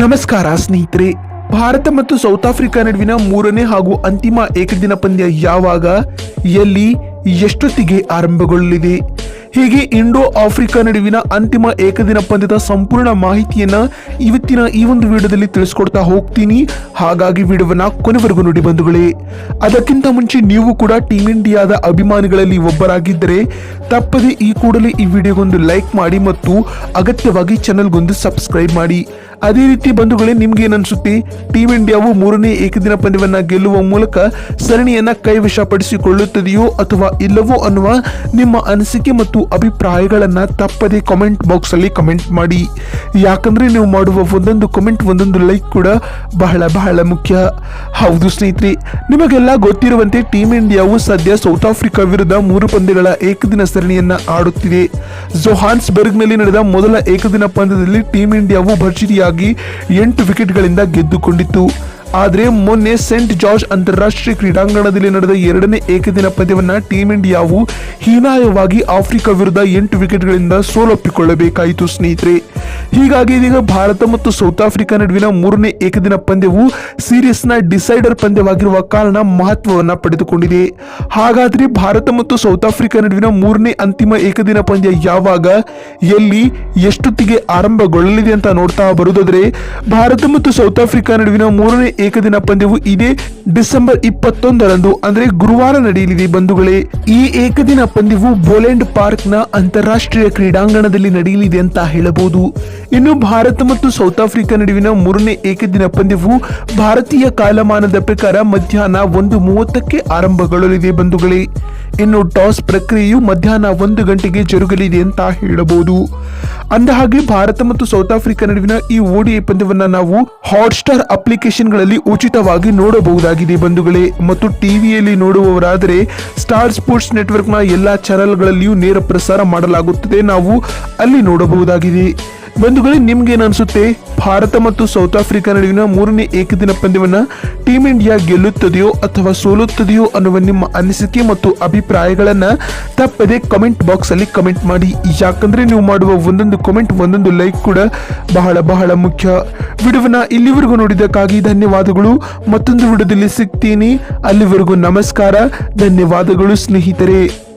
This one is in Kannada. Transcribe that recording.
ನಮಸ್ಕಾರ ಸ್ನೇಹಿತರೆ, ಭಾರತ ಮತ್ತು ಸೌತ್ ಆಫ್ರಿಕಾ ನಡುವಿನ ಮೂರನೇ ಹಾಗೂ ಅಂತಿಮ ಏಕದಿನ ಪಂದ್ಯ ಯಾವಾಗ? ಎಲ್ಲಿ? ಎಷ್ಟೊತ್ತಿಗೆ ಆರಂಭಗೊಳ್ಳಲಿದೆ? ಹೀಗೆ ಇಂಡೋ ಆಫ್ರಿಕಾ ನಡುವಿನ ಅಂತಿಮ ಏಕದಿನ ಪಂದ್ಯದ ಸಂಪೂರ್ಣ ಮಾಹಿತಿಯನ್ನ ಇವತ್ತಿನ ಈ ಒಂದು ವಿಡಿಯೋದಲ್ಲಿ ತಿಳಿಸ್ಕೊಡ್ತಾ ಹೋಗ್ತೀನಿ. ಹಾಗಾಗಿ ವಿಡಿಯೋವನ್ನ ಕೊನೆವರೆಗೂ ನೋಡಿ ಬಂಧುಗಳೇ. ಅದಕ್ಕಿಂತ ಮುಂಚೆ ನೀವು ಕೂಡ ಟೀಮ್ ಇಂಡಿಯಾದ ಅಭಿಮಾನಿಗಳಲ್ಲಿ ಒಬ್ಬರಾಗಿದ್ದರೆ, ತಪ್ಪದೆ ಈ ಕೂಡಲೇ ಈ ವಿಡಿಯೋಗೊಂದು ಲೈಕ್ ಮಾಡಿ ಮತ್ತು ಅಗತ್ಯವಾಗಿ ಚಾನಲ್ಗೊಂದು ಸಬ್ಸ್ಕ್ರೈಬ್ ಮಾಡಿ. ಅದೇ ರೀತಿ ಬಂಧುಗಳೇ, ನಿಮ್ಗೆ ಏನನ್ಸುತ್ತೆ? ಟೀಮ್ ಇಂಡಿಯಾವು ಮೂರನೇ ಏಕದಿನ ಪಂದ್ಯವನ್ನ ಗೆಲ್ಲುವ ಮೂಲಕ ಸರಣಿಯನ್ನ ಕೈವಶಪಡಿಸಿಕೊಳ್ಳುತ್ತದೆಯೋ ಅಥವಾ ಇಲ್ಲವೋ ಅನ್ನುವ ನಿಮ್ಮ ಅನಿಸಿಕೆ ಮತ್ತು ಅಭಿಪ್ರಾಯಗಳನ್ನ ತಪ್ಪದೆ ಕಾಮೆಂಟ್ ಬಾಕ್ಸ್ ಅಲ್ಲಿ ಕಮೆಂಟ್ ಮಾಡಿ. ಯಾಕಂದ್ರೆ ನೀವು ಮಾಡುವ ಒಂದೊಂದು ಕಮೆಂಟ್ ಒಂದೊಂದು ಲೈಕ್ ಕೂಡ ಬಹಳ ಬಹಳ ಮುಖ್ಯ. ಹೌದು ಸ್ನೇಹಿತರೆ, ನಿಮಗೆಲ್ಲ ಗೊತ್ತಿರುವಂತೆ ಟೀಮ್ ಇಂಡಿಯಾವು ಸದ್ಯ ಸೌತ್ ಆಫ್ರಿಕಾ ವಿರುದ್ಧ ಮೂರು ಪಂದ್ಯಗಳ ಏಕದಿನ ಸರಣಿಯನ್ನ ಆಡುತ್ತಿದೆ. ಜೊಹಾನ್ಸ್ಬರ್ಗ್ನಲ್ಲಿ ನಡೆದ ಮೊದಲ ಏಕದಿನ ಪಂದ್ಯದಲ್ಲಿ ಟೀಮ್ ಇಂಡಿಯಾವು ಭರ್ಜರಿಯಾಗಿ ಎಂಟು ವಿಕೆಟ್ಗಳಿಂದ ಗೆದ್ದುಕೊಂಡಿತ್ತು ಆದರೆ ಮೊನ್ನೆ ಸೆಂಟ್ ಜಾರ್ಜ್ ಅಂತಾರಾಷ್ಟ್ರೀಯ ಕ್ರೀಡಾಂಗಣದಲ್ಲಿ ನಡೆದ ಎರಡನೇ ಏಕದಿನ ಪಂದ್ಯವನ್ನು ಟೀಂ ಇಂಡಿಯಾವು ಹೀನಾಯವಾಗಿ ಆಫ್ರಿಕಾ ವಿರುದ್ಧ ಎಂಟು ವಿಕೆಟ್ಗಳಿಂದ ಸೋಲೊಪ್ಪಿಕೊಳ್ಳಬೇಕಾಯಿತು, ಸ್ನೇಹಿತರೆ. ಹೀಗಾಗಿ ಇದೀಗ ಭಾರತ ಮತ್ತು ಸೌತ್ ಆಫ್ರಿಕಾ ನಡುವಿನ ಮೂರನೇ ಏಕದಿನ ಪಂದ್ಯವು ಸೀರಿಯಸ್ನ ಡಿಸೈಡರ್ ಪಂದ್ಯವಾಗಿರುವ ಕಾರಣ ಮಹತ್ವವನ್ನು ಪಡೆದುಕೊಂಡಿದೆ. ಹಾಗಾದರೆ ಭಾರತ ಮತ್ತು ಸೌತ್ ಆಫ್ರಿಕಾ ನಡುವಿನ ಮೂರನೇ ಅಂತಿಮ ಏಕದಿನ ಪಂದ್ಯ ಯಾವಾಗ? ಎಲ್ಲಿ, ಎಷ್ಟೊತ್ತಿಗೆ ಆರಂಭಗೊಳ್ಳಲಿದೆ ಅಂತ ನೋಡ್ತಾ ಬರುದಾದ್ರೆ ಭಾರತ ಮತ್ತು ಸೌತ್ ಆಫ್ರಿಕಾ ನಡುವಿನ ಮೂರನೇ ಏಕದಿನ ಪಂದ್ಯವು ಇದೇ ಡಿಸೆಂಬರ್ ಇಪ್ಪತ್ತೊಂದರಂದು, ಅಂದ್ರೆ ಗುರುವಾರ ನಡೆಯಲಿದೆ ಬಂಧುಗಳೇ. ಈ ಏಕದಿನ ಪಂದ್ಯವು ಬೋಲೆಂಡ್ ಪಾರ್ಕ್ನ ಅಂತಾರಾಷ್ಟ್ರೀಯ ಕ್ರೀಡಾಂಗಣದಲ್ಲಿ ನಡೆಯಲಿದೆ ಅಂತ ಹೇಳಬಹುದು. ಇನ್ನು ಭಾರತ ಮತ್ತು ಸೌತ್ ಆಫ್ರಿಕಾ ನಡುವಿನ ಮೂರನೇ ಏಕದಿನ ಪಂದ್ಯವು ಭಾರತೀಯ ಕಾಲಮಾನದ ಪ್ರಕಾರ ಮಧ್ಯಾಹ್ನ ಒಂದು ಮೂವತ್ತಕ್ಕೆ ಆರಂಭಗೊಳ್ಳಲಿದೆ ಬಂಧುಗಳೇ. ಇನ್ನು ಟಾಸ್ ಪ್ರಕ್ರಿಯೆಯು ಮಧ್ಯಾಹ್ನ ಒಂದು ಗಂಟೆಗೆ ಜರುಗಲಿದೆ ಅಂತ ಹೇಳಬಹುದು. ಅಂದಹಾಗೆ ಭಾರತ ಮತ್ತು ಸೌತ್ ಆಫ್ರಿಕಾ ನಡುವಿನ ಈ ಓಡಿಐ ಪಂದ್ಯವನ್ನು ನಾವು ಹಾಟ್ಸ್ಟಾರ್ ಅಪ್ಲಿಕೇಶನ್ಗಳಲ್ಲಿ ಉಚಿತವಾಗಿ ನೋಡಬಹುದಾಗಿದೆ ಬಂಧುಗಳೇ. ಮತ್ತು ಟಿವಿಯಲ್ಲಿ ನೋಡುವವರಾದರೆ ಸ್ಟಾರ್ ಸ್ಪೋರ್ಟ್ಸ್ ನೆಟ್ವರ್ಕ್ನ ಎಲ್ಲಾ ಚಾನೆಲ್ಗಳಲ್ಲಿಯೂ ನೇರ ಪ್ರಸಾರ ಮಾಡಲಾಗುತ್ತದೆ. ನಾವು ಅಲ್ಲಿ ನೋಡಬಹುದಾಗಿದೆ. ಬಂಧುಗಳೇ ನಿಮ್ಗೆ ಅನ್ಸುತ್ತೆ? ಭಾರತ ಮತ್ತು ಸೌತ್ ಆಫ್ರಿಕಾ ನಡುವಿನ ಮೂರನೇ ಏಕದಿನ ಪಂದ್ಯವನ್ನು ಟೀಮ್ ಇಂಡಿಯಾ ಗೆಲ್ಲುತ್ತದೆಯೋ ಅಥವಾ ಸೋಲುತ್ತದೆಯೋ ಅನ್ನುವ ನಿಮ್ಮ ಅನಿಸಿಕೆ ಮತ್ತು ಅಭಿಪ್ರಾಯಗಳನ್ನು ತಪ್ಪದೆ ಕಮೆಂಟ್ ಬಾಕ್ಸ್ ಅಲ್ಲಿ ಕಮೆಂಟ್ ಮಾಡಿ. ಯಾಕಂದ್ರೆ ನೀವು ಮಾಡುವ ಒಂದೊಂದು ಕಮೆಂಟ್ ಒಂದೊಂದು ಲೈಕ್ ಕೂಡ ಬಹಳ ಬಹಳ ಮುಖ್ಯ. ವಿಡಿಯೋವನ್ನು ಇಲ್ಲಿವರೆಗೂ ನೋಡಿದ್ದಕ್ಕಾಗಿ ಧನ್ಯವಾದಗಳು. ಮತ್ತೊಂದು ವಿಡಿಯೋದಲ್ಲಿ ಸಿಗ್ತೀನಿ. ಅಲ್ಲಿವರೆಗೂ ನಮಸ್ಕಾರ. ಧನ್ಯವಾದಗಳು ಸ್ನೇಹಿತರೆ.